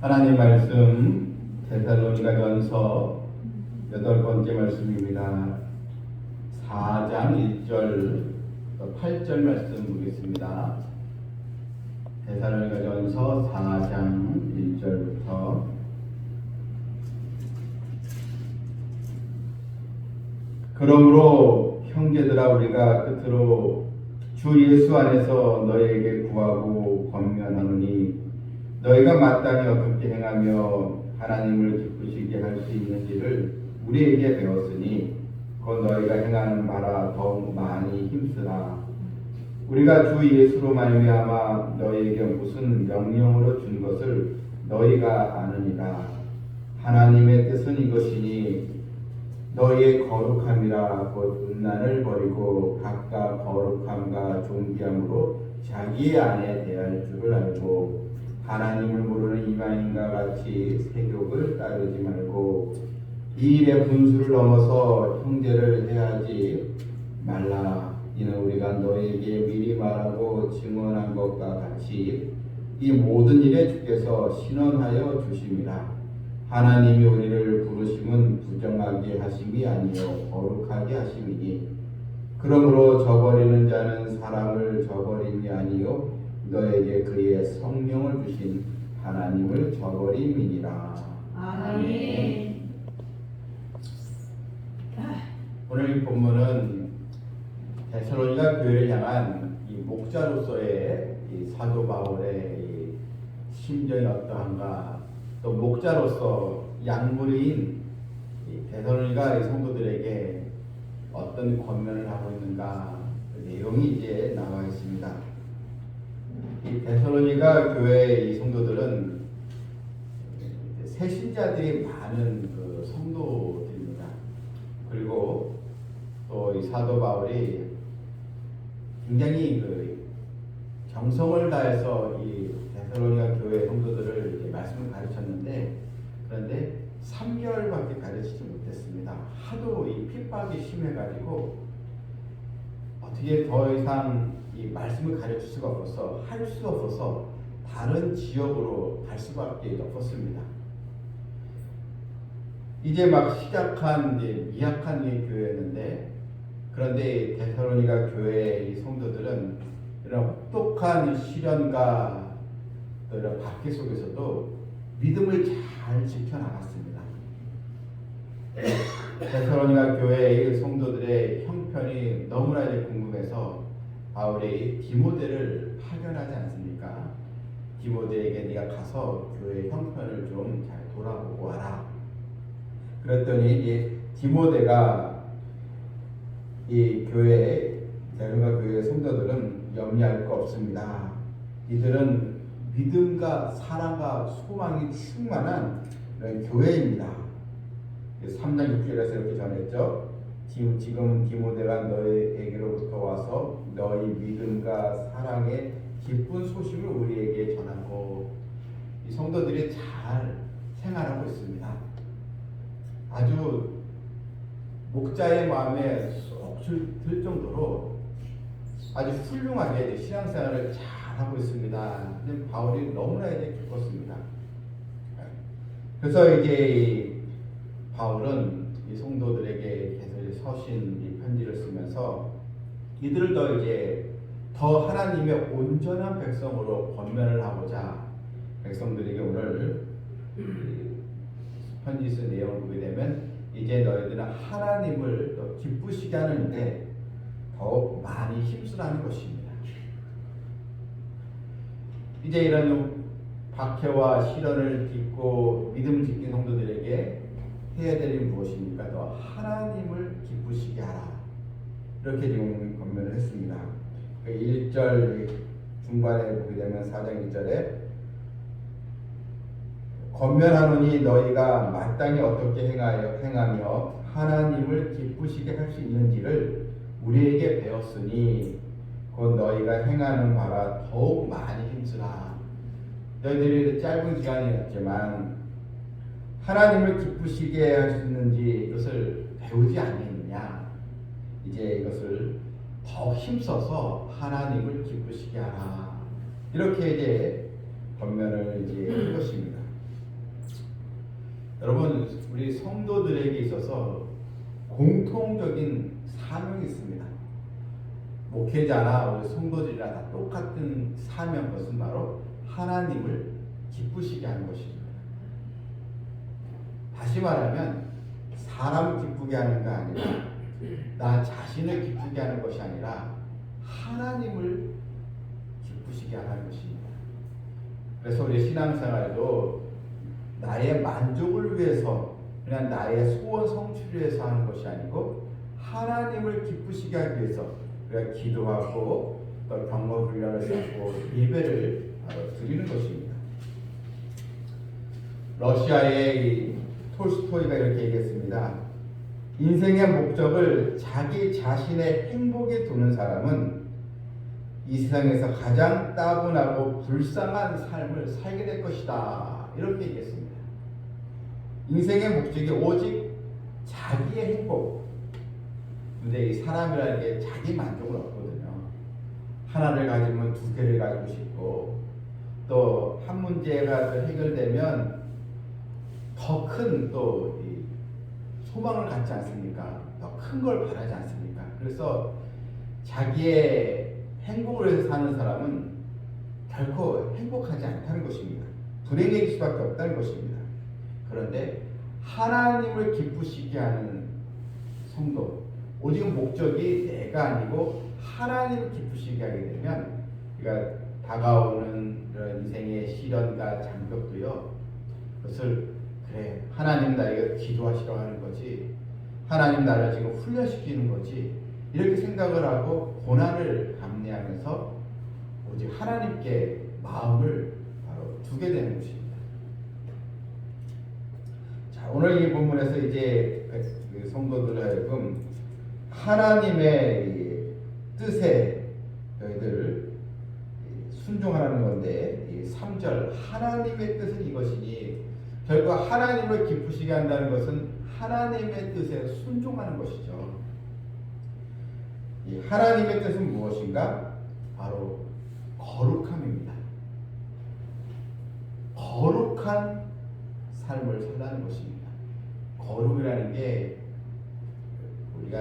하나님 말씀 데살로니가전서 여덟 번째 말씀입니다. 4장 1절 8절 말씀 보겠습니다. 데살로니가전서 4장 1절부터 그러므로 형제들아 우리가 끝으로 주 예수 안에서 너희에게 구하고 권면하노니 너희가 마땅히 어떻게 행하며 하나님을 기쁘시게 할 수 있는지를 우리에게 배웠으니 곧 너희가 행하는 바라 더욱 많이 힘쓰라. 우리가 주 예수로 말미암아 너희에게 무슨 명령으로 준 것을 너희가 아느니라. 하나님의 뜻은 이것이니 너희의 거룩함이라 곧 음란을 버리고 각각 거룩함과 존귀함으로 자기의 안에 대할 줄을 알고 하나님을 모르는 이방인과 같이 세욕을 따르지 말고 이 일의 분수를 넘어서 형제를 해하지 말라. 이는 우리가 너희에게 미리 말하고 증언한 것과 같이 이 모든 일에 주께서 신원하여 주심이라. 하나님이 우리를 부르심은 부정하게 하심이 아니요 거룩하게 하심이니. 그러므로 저버리는 자는 사람을 저버림이 아니요 너에게 그의 성령을 주신 하나님을 저버림이니라 아멘. 오늘 이 본문은 데살로니가 교회를 향한 이 목자로서의 이 사도 바울의 이 심정이 어떠한가 또 목자로서 양무리인 이 데살로니가 이 성도들에게 어떤 권면을 하고 있는가 그 내용이 이제 나와 있습니다. 이 데살로니가 교회의 이 성도들은 새신자들이 많은 그 성도들입니다. 그리고 또 이 사도 바울이 굉장히 그 정성을 다해서 이 데살로니가 교회 성도들을 말씀을 가르쳤는데 그런데 3개월밖에 가르치지 못했습니다. 하도 이 핍박이 심해가지고 어떻게 더 이상 이 말씀을 가르칠 수가 없어서 할 수 없어서 다른 지역으로 갈 수밖에 없었습니다. 이제 막 시작한 이제 미약한 이 교회였는데 그런데 데살로니가 교회의 이 성도들은 이런 혹독한 시련과 또 이런 박해 속에서도 믿음을 잘 지켜나갔습니다. 데살로니가 교회의 성도들의 형편이 너무나 궁금해서 바울이 디모데를 파견하지 않습니까? 디모데에게 네가 가서 교회 형편을 좀 잘 돌아보고 와라. 그랬더니 이 디모데가 이 교회 데살로니가 교회 성도들은 염려할 거 없습니다. 이들은 믿음과 사랑과 소망이 충만한 교회입니다. 3장 6절에서 이렇게 전했죠. 지금 지금은 디모데가 너희에게로부터 와서 너희 믿음과 사랑의 기쁜 소식을 우리에게 전하고 이 성도들이 잘 생활하고 있습니다. 아주 목자의 마음에 쏙 들 정도로 아주 훌륭하게 신앙생활을 잘 하고 있습니다. 바울이 너무나 이제 기뻤습니다. 그래서 이제 이 바울은 이 성도들에게 계속 서신 이 편지를 쓰면서 이들을 더 이제 더 하나님의 온전한 백성으로 권면을 하고자 백성들에게 오늘 편지 쓴 내용을 보게 되면 이제 너희들은 하나님을 더 기쁘시게 하는데 더욱 많이 힘쓰라는 것입니다. 이제 이런 박해와 시련을 딛고 믿음 지킨 성도들에게 해야 될 무엇입니까? 더 하나님을 기쁘시게 하라. 이렇게 지금 권면을 했습니다. 1절 중반에 보게 되면 4장 1절에 권면하노니 너희가 마땅히 어떻게 행하여, 행하며 하나님을 기쁘시게 할 수 있는지를 우리에게 배웠으니 곧 너희가 행하는 바라 더욱 많이 힘쓰라. 너희들이 짧은 기간이었지만 하나님을 기쁘시게 할 수 있는지 이것을 배우지 않겠느냐. 이제 이것을 더 힘써서 하나님을 기쁘시게 하라. 이렇게 이제 권면을 이제 한 것입니다. 성도들에게 있어서 공통적인 사명이 있습니다. 목회자나 우리 성도들이나 다 똑같은 사명 것은 바로 하나님을 기쁘시게 하는 것입니다. 다시 말하면 사람을 기쁘게 하는 거 아니라 나 자신을 기쁘게 하는 것이 아니라 하나님을 기쁘시게 하는 것입니다. 그래서 우리 신앙생활도 나의 만족을 위해서 그냥 나의 소원 성취를 위해서 하는 것이 아니고 하나님을 기쁘시게 하기 위해서 우리가 기도하고 또 경고 훈련을 하고 예배를 드리는 것입니다. 러시아의 이 톨스토이가 이렇게 얘기했습니다. 인생의 목적을 자기 자신의 행복에 두는 사람은 이 세상에서 가장 따분하고 불쌍한 삶을 살게 될 것이다. 이렇게 얘기했습니다. 인생의 목적이 오직 자기의 행복. 근데 이 사람이라는 게 자기 만족을 얻거든요. 하나를 가지면 두 개를 가지고 싶고 또 한 문제가 또 해결되면 더 큰 또 소망을 갖지 않습니까? 더 큰 걸 바라지 않습니까? 그래서 자기의 행복을 위해서 사는 사람은 결코 행복하지 않다는 것입니다. 불행해질 수밖에 없다는 것입니다. 그런데 하나님을 기쁘시게 하는 성도, 오직 목적이 내가 아니고 하나님을 기쁘시게 하게 되면 그러니까 다가오는 인생의 시련과 장벽도요. 그것을 그래 하나님 나에게 기도하시라고 하는 거지 하나님 나를 지금 훈련시키는 거지 이렇게 생각을 하고 고난을 감내하면서 오직 하나님께 마음을 바로 두게 되는 것입니다. 자 오늘 이 본문에서 이제 그 성도들 하여금 하나님의 이 뜻에 너희들 순종하라는 건데 이 3절 하나님의 뜻은 이것이니 결국 하나님을 기쁘시게 한다는 것은 하나님의 뜻에 순종하는 것이죠. 이 하나님의 뜻은 무엇인가? 바로 거룩함입니다. 거룩한 삶을 살라는 것입니다. 거룩이라는 게 우리가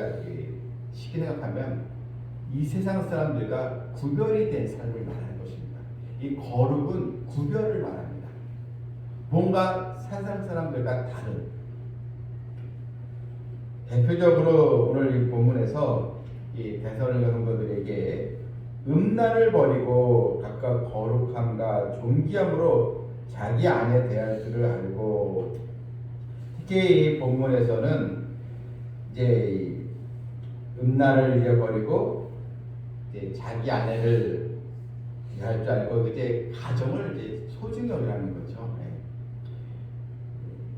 쉽게 생각하면 이 세상 사람들과 구별이 된 삶을 말하는 것입니다. 이 거룩은 구별을 말합니다. 뭔가 세상 사람들과 다른 대표적으로 오늘 이 본문에서 이 대선을 성도들에게 음란을 버리고 각각 거룩함과 존귀함으로 자기 안에 대할 줄을 알고 특히 이 본문에서는 이제 이 음란을 잃어버리고 이제 자기 아내를 대할 줄 알고 이제 가정을 이제 소중히 여기라는 거죠.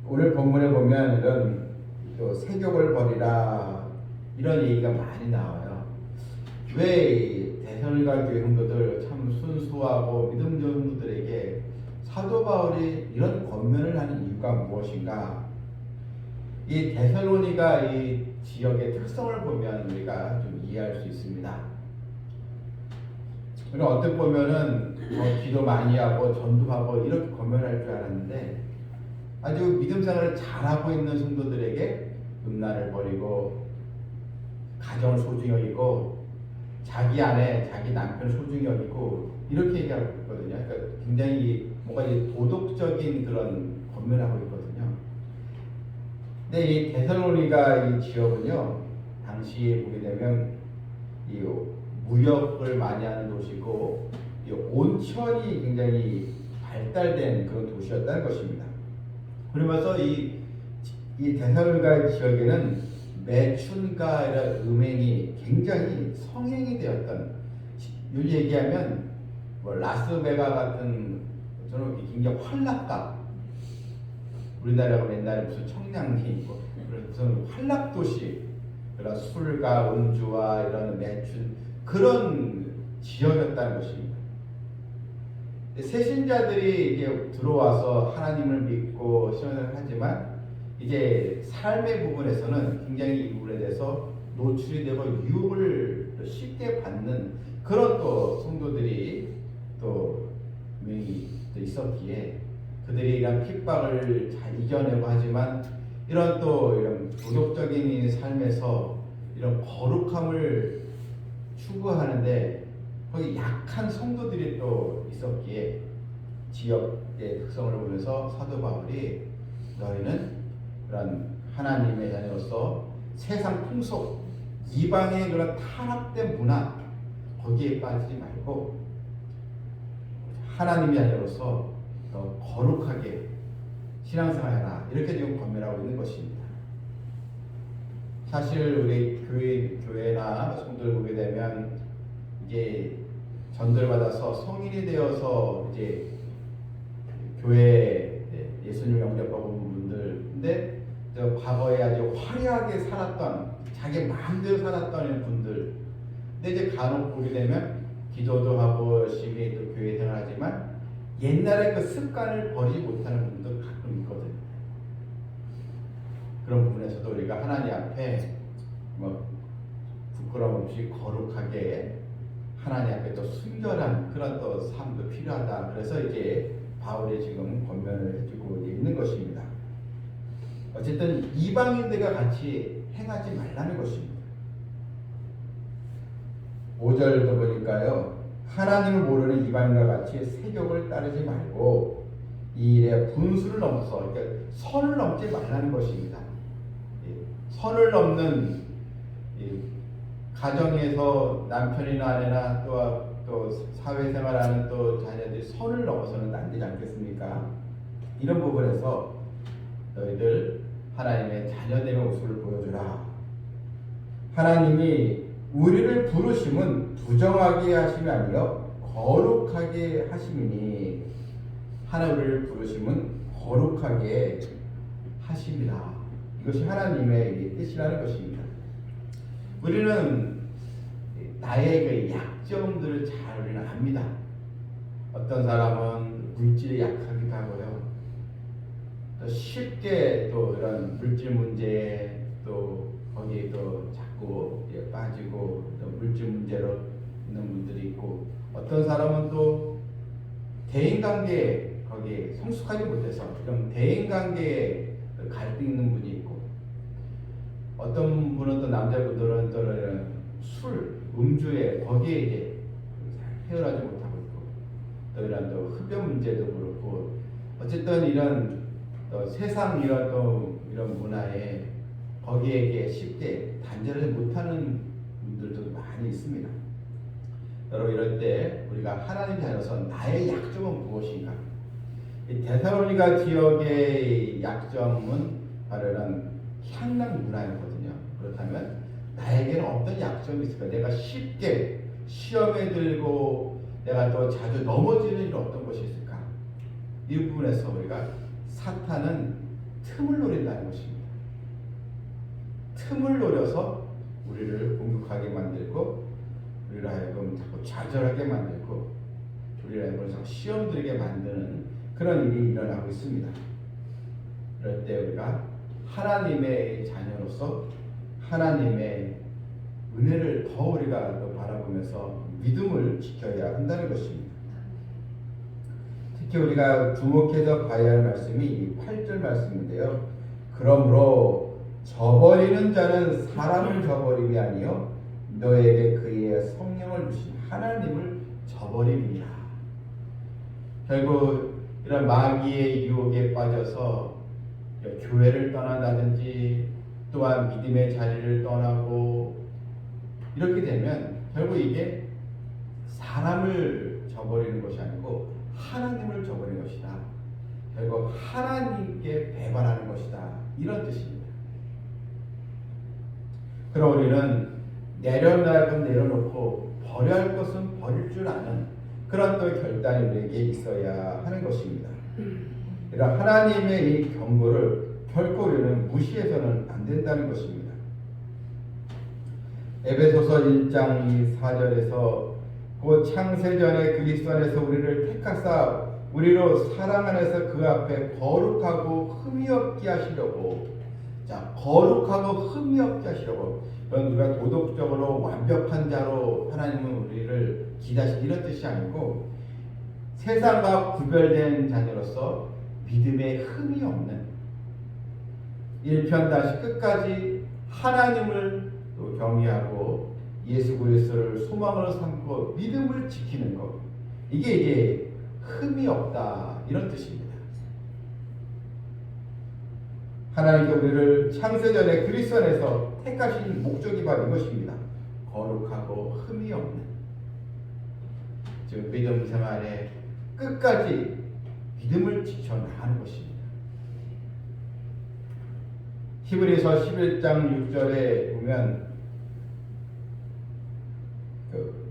네. 오늘 본문에 보면 이런 또 세욕을 버리라 이런 얘기가 많이 나와요. 왜 대선을가 교회 성도들 참 순수하고 믿음적인 성도들에게 사도 바울이 이런 권면을 하는 이유가 무엇인가? 이 데살로니가 이 지역의 특성을 보면 우리가 좀 이해할 수 있습니다. 우리가 어떻게 보면은 뭐 기도 많이 하고 전도하고 이렇게 권면할 줄 알았는데 아주 믿음 생활을 잘하고 있는 성도들에게 음란을 버리고 가정을 소중히 여기고 자기 아내, 자기 남편을 소중히 여기고 이렇게 얘기하고 있거든요. 그러니까 굉장히 뭔가 이 도덕적인 그런 권면을 하고 있거든요. 근데 이 데살로니가 이 지역은요, 당시에 보게 되면 이 무역을 많이 하는 도시고 이 온천이 굉장히 발달된 그런 도시였다는 것입니다. 그러면서 이, 이 데살로니가 지역에는 이런 음행이 굉장히 성행이 되었던 요 얘기하면 뭐 라스베가 같은 저는 굉장히 활락가 우리나라가 옛날에 무슨 청량리 있고 무슨 활락 도시 그런 술과 음주와 이런 매춘 그런 지역이었다는 것입니다. 새신자들이 이게 들어와서 하나님을 믿고 신앙을 하지만 이제 삶의 부분에서는 굉장히 이 부분에 대해서 노출이 되고 유혹을 쉽게 받는 그런 또 성도들이 또 분명히 또 있었기에 그들이 이런 핍박을 잘 이겨내고 하지만 이런 또 이런 도덕적인 이 삶에서 이런 거룩함을 추구하는데 거기 약한 성도들이 또 있었기에 지역의 특성을 보면서 사도 바울이 너희는 그런 하나님의 자녀로서 세상 풍속 이방의 그런 타락된 문화 거기에 빠지지 말고 하나님의 자녀로서 더 거룩하게 신앙생활해라 이렇게 지금 권면하고 있는 것입니다. 사실 우리 교회 교회나 성도를 보게 되면 이제 전도를 받아서 성인이 되어서 이제 교회 예수님 영접하고 온 분들 근데 저 과거에 아주 화려하게 살았던 자기 마음대로 살았던 분들 근데 이제 간혹 보게 되면 기도도 하고 열심히 또 교회 생활하지만 옛날에 그 습관을 버리지 못하는 분도 가끔 있거든요. 그런 부분에서도 우리가 하나님 앞에 뭐 부끄러움 없이 거룩하게 하나님 앞에 또 순결한 그런 또 삶도 필요하다. 그래서 이제 바울이 지금 권면을 해주고 있는 것입니다. 어쨌든 이방인들과 같이 행하지 말라는 것입니다. 5절도 보니까요. 하나님을 모르는 이방인과 같이 세욕을 따르지 말고 이 일에 분수를 넘어서 그러니까 선을 넘지 말라는 것입니다. 예, 선을 넘는 이 가정에서 남편이나 아내나 또, 또 사회생활하는 또 자녀들이 선을 넘어서는 안 되지 않겠습니까? 이런 부분에서 너희들 하나님의 자녀됨의 모습을 보여주라. 하나님이 우리를 부르심은 부정하게 하심이 아니요 거룩하게 하심이니 하나 우리를 부르심은 거룩하게 하심이라. 이것이 하나님의 뜻이라는 것입니다. 우리는 나의 그 약점들을 잘 우리는 압니다. 어떤 사람은 물질이 약하기도 하고요. 또 쉽게 또 이런 물질 문제에 또 거기에 또 자꾸 예, 빠지고 또 물질 문제로 있는 분들이 있고 어떤 사람은 또 대인 관계에 거기에 성숙하지 못해서 그럼 대인 관계에 그 갈등 있는 분이 있고 어떤 분은 또 남자분들은 또 술, 음주에 거기에 이제 헤어나지 못하고 있고 또 이런 또 흡연 문제도 그렇고 어쨌든 이런 또 세상 이런 또 이런 문화에 거기에 쉽게 단절을 못하는 분들도 많이 있습니다. 여러분 이럴 때 우리가 하나님 자녀로서 나의 약점은 무엇인가? 이 데살로니가 지역의 약점은 바로 이런 향락 문화였거든요. 그렇다면 나에게는 어떤 약점이 있을까? 내가 쉽게 시험에 들고 내가 또 자주 넘어지는 일 어떤 것이 있을까? 이 부분에서 우리가 사탄은 틈을 노린다는 것입니다. 틈을 노려서 우리를 공격하게 만들고 우리를 하여금 자꾸 좌절하게 만들고 우리를 하여금 자꾸 시험 들게 만드는 그런 일이 일어나고 있습니다. 그럴 때 우리가 하나님의 자녀로서 하나님의 은혜를 더 우리가 또 바라보면서 믿음을 지켜야 한다는 것입니다. 특히 우리가 주목해서 봐야 할 말씀이 이 8절 말씀인데요. 그러므로 저버리는 자는 사람을 저버림이 아니요 너에게 그의 성령을 주신 하나님을 저버림이라. 결국 이런 마귀의 유혹에 빠져서 교회를 떠난다든지 또한 믿음의 자리를 떠나고 이렇게 되면 결국 이게 사람을 저버리는 것이 아니고 하나님을 저버리는 것이다. 결국 하나님께 배반하는 것이다. 이런 뜻입니다. 그럼 우리는 건 내려놓고 버려야 할 것은 버릴 줄 아는 그런 또 결단이 우리에게 있어야 하는 것입니다. 이런 하나님의 이 경고를 결코 우리는 무시해서는 안 된다는 것입니다. 에베소서 1장 2, 4절에서 곧 창세전에 그리스도 안에서 우리를 택하사 우리로 사랑 안에서 그 앞에 거룩하고 흠이 없게 하시려고 자 거룩하고 흠이 없게 하시려고 이건 우리가 도덕적으로 완벽한 자로 하나님은 우리를 기다시 이런 뜻이 아니고 세상과 구별된 자녀로서 믿음의 흠이 없는 일편 다시 끝까지 하나님을 또 경외하고 예수 그리스도를 소망으로 삼고 믿음을 지키는 것 이게 이제 흠이 없다 이런 뜻입니다. 하나님께 우리를 창세전에 그리스도 안에서 택하신 목적이 바로 이것입니다. 거룩하고 흠이 없는 즉 믿음 생활에 끝까지 믿음을 지켜 나가는 것입니다. 히브리서 11장 6절에 보면 그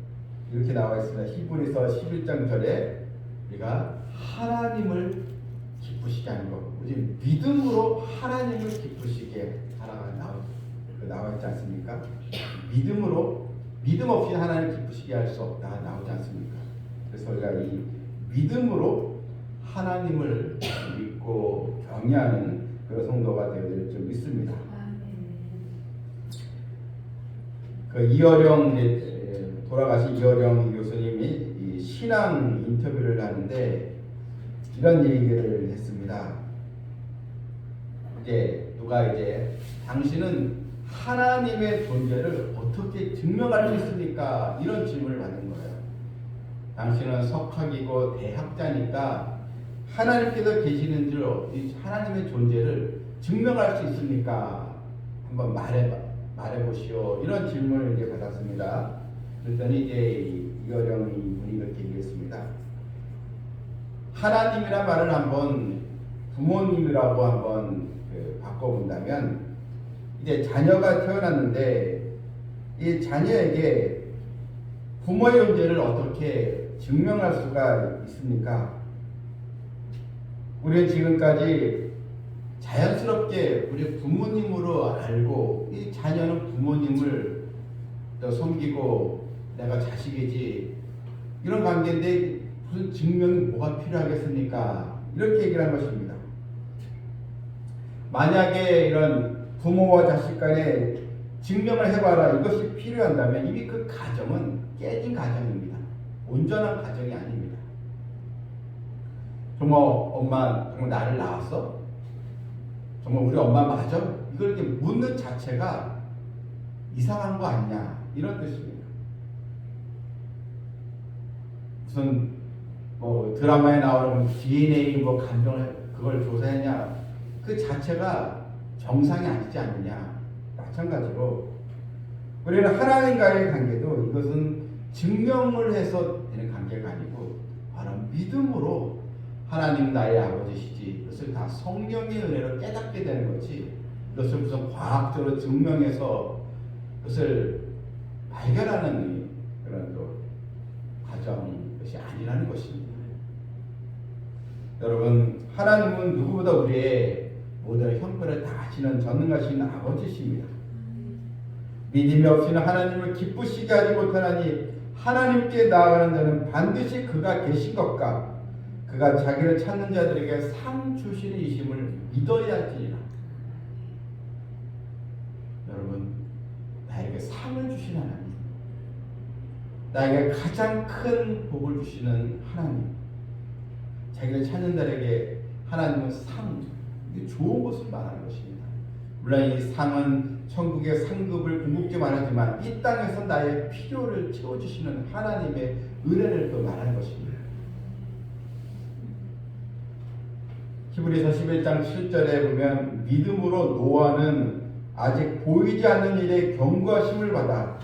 이렇게 나와 있습니다. 히브리서 11장 절에 우리가 하나님을 기쁘시게 하는 것. 우리 믿음으로 하나님을 기쁘시게 하라가 나와, 그 나와 있지 않습니까? 믿음으로 믿음 없이 하나님을 기쁘시게 할 수 없다 나오지 않습니까? 그래서 우리가 이 믿음으로 하나님을 믿고 경외하는 그런 성도가 되어야 줄 믿습니다. 그 이어령 이제 돌아가신 이어령 교수님이 이 신앙 인터뷰를 하는데 이런 얘기를 했습니다. 이제 누가 이제 당신은 하나님의 존재를 어떻게 증명할 수 있습니까? 이런 질문을 받는 거예요. 당신은 석학이고 대학자니까 하나님께서 계시는 줄이 하나님의 존재를 증명할 수 있습니까? 한번 말해 말해 보시오. 이런 질문을 이제 받았습니다. 그랬더니 이제 이어령 이분이 이렇게 얘기했습니다. 하나님이란 말을 한번 부모님이라고 한번 그 바꿔본다면 이제 자녀가 태어났는데 이 자녀에게 부모의 존재를 어떻게 증명할 수가 있습니까? 우리는 지금까지 자연스럽게 우리 부모님으로 알고 이 자녀는 부모님을 또 섬기고 내가 자식이지 이런 관계인데 무슨 증명이 뭐가 필요하겠습니까? 이렇게 얘기를 한 것입니다. 만약에 이런 부모와 자식 간에 증명을 해봐라 이것이 필요한다면 이미 그 가정은 깨진 가정입니다. 온전한 가정이 아닙니다. 정말 엄마 정말 나를 낳았어? 정말 우리 엄마 맞아? 이걸 이렇게 묻는 자체가 이상한 거 아니냐 이런 뜻입니다. 무슨 뭐 드라마에 나오는 DNA 뭐 감정을 그걸 조사했냐 그 자체가 정상이 아니지 않느냐 마찬가지로 우리는 하나님과의 관계도 이것은 증명을 해서 되는 관계가 아니고 바로 믿음으로 하나님 나의 아버지시지 이것을 다 성령의 은혜로 깨닫게 되는 거지 이것을 무슨 과학적으로 증명해서 그것을 발견하는 그런 또 과정 것이 아니라는 것입니다. 여러분 하나님은 누구보다 우리의 모든 형편을 다 아시는 전능하신 아버지십니다. 믿음이 없이는 하나님을 기쁘시게 하지 못하나니 하나님께 나아가는 자는 반드시 그가 계신 것과 그가 자기를 찾는 자들에게 상 주시는 이심을 믿어야 할지니라. 여러분 나에게 상을 주신 하나님, 나에게 가장 큰 복을 주시는 하나님, 자기를 찾는 자에게 하나님은 상, 좋은 것을 말하는 것입니다. 물론 이 상은 천국의 상급을 궁극게 말하지만 이 땅에서 나의 필요를 채워주시는 하나님의 은혜를 또 말하는 것입니다. 히브리서 11장 7절에 보면 믿음으로 노아는 아직 보이지 않는 일에 경고하심을 받아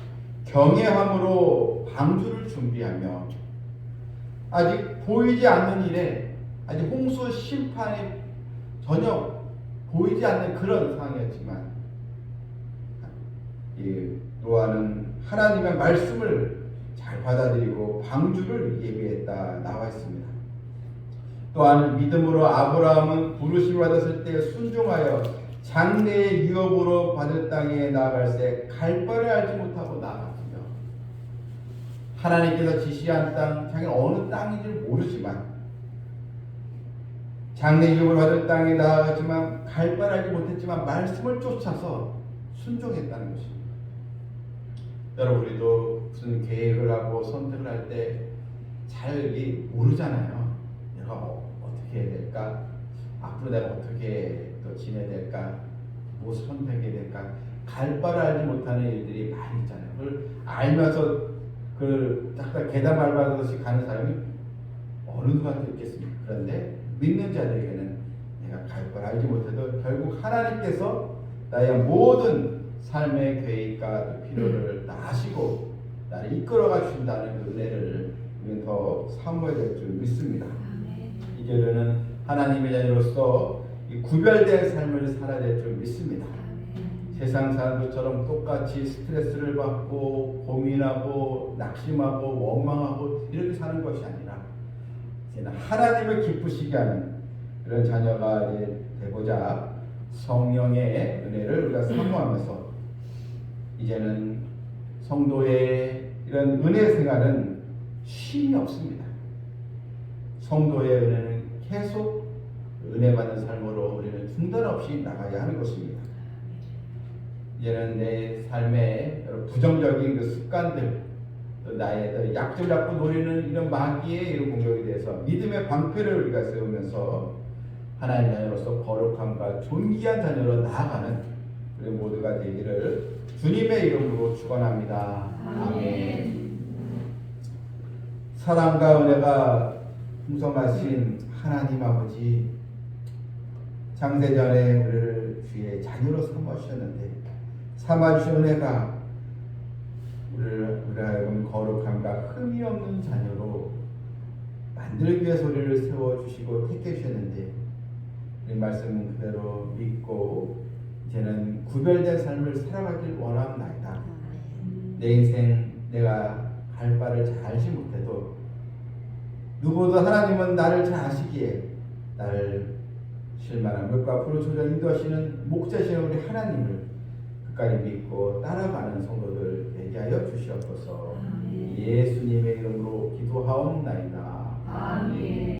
경외함으로 방주를 준비하며 아직 보이지 않는 일에 아직 홍수 심판이 전혀 보이지 않는 그런 상황이었지만 이 노아는 하나님의 말씀을 잘 받아들이고 방주를 예비했다 나와 있습니다. 또한 믿음으로 아브라함은 부르심을 받았을 때 순종하여 장래의 유업으로 받을 땅에 나아갈새 갈 바를 알지 못하고 나아갔으며 하나님께서 지시한 땅, 자기는 어느 땅인지 모르지만 장래 유업을 받을 땅에 나아갔지만 갈 바를 알지 못했지만 말씀을 쫓아서 순종했다는 것입니다. 여러분 우리도 무슨 계획을 하고 선택을 할 때 잘 모르잖아요. 내가 어, 떻게 해야 될까? 앞으로 내가 어떻게 또 지내야 될까? 무엇을 선택해야 될까? 갈 바를 알지 못하는 일들이 많이 있잖아요. 그걸 알면서 그 딱딱 계단 밟아듯이 가는 사람이 어느 누구한테 있겠습니까? 그런데 믿는 자들에게는 내가 갈걸 알지 못해도 결국 하나님께서 나의 모든 삶의 계획과 또 필요를 다 아시고 나를 이끌어가 주신다는 그 은혜를 우리는 더 사모해야 될 줄 믿습니다. 이제는 하나님의 자녀로서 이 구별된 삶을 살아야 될 줄 믿습니다. 세상 사람들처럼 똑같이 스트레스를 받고 고민하고 낙심하고 원망하고 이렇게 사는 것이 아니라 하나님을 기쁘시게 하는 그런 자녀가 되고자 성령의 은혜를 우리가 사모하면서 이제는 성도의 이런 은혜 생활은 쉼이 없습니다. 성도의 은혜는 계속 은혜 받는 삶으로 우리는 중단 없이 나가야 하는 것입니다. 이제는 내 삶의 부정적인 그 습관들, 또 나의 또 약점 잡고 노리는 이런 마귀의 이런 공격에 대해서 믿음의 방패를 우리가 세우면서 하나님 자녀로서 거룩함과 존귀한 자녀로 나아가는 우리 모두가 되기를 주님의 이름으로 축원합니다. 아멘. 사랑과 은혜가 풍성하신 하나님 아버지 장세전에 우리를 주의 자녀로 삼아주셨는데 삼아주신 은혜가 우리를 우리 하여금 거룩함과 흠이 없는 자녀로 만들기 위해서 우리를 세워주시고 택해 주셨는데 이 말씀 그대로 믿고 이제는 구별된 삶을 살아가길 원합니다. 내 인생 내가 갈 바를 잘 알지 못해도 누구도 하나님은 나를 잘 아시기에 나를 실만한 것과 앞으로 조절 인도하시는 목자신 우리 하나님을 끝까지 믿고 따라가는 성도들 되게 하여 주시옵소서. 예수님의 이름으로 기도하옵나이다. 아멘.